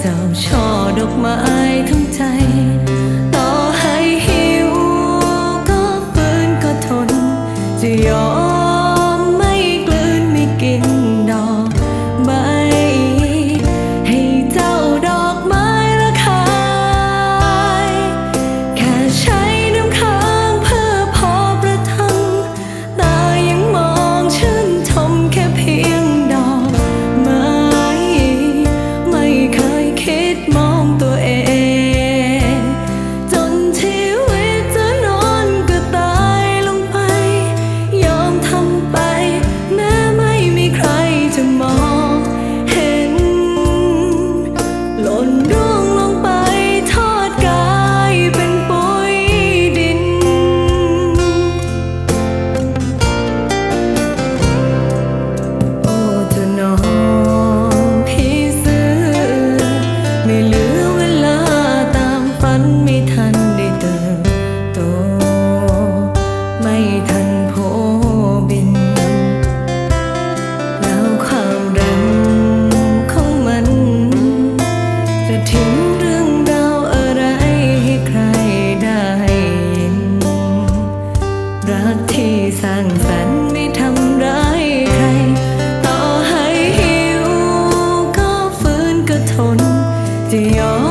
เจ้าช่อดอกไม้ทั้งใจ ต่อให้หิวก็ฝืนก็ทนจะยอม รักที่สร้างสรรค์ไม่ทำร้ายใคร ต่อให้หิวก็ฝืนก็ทนจะยอม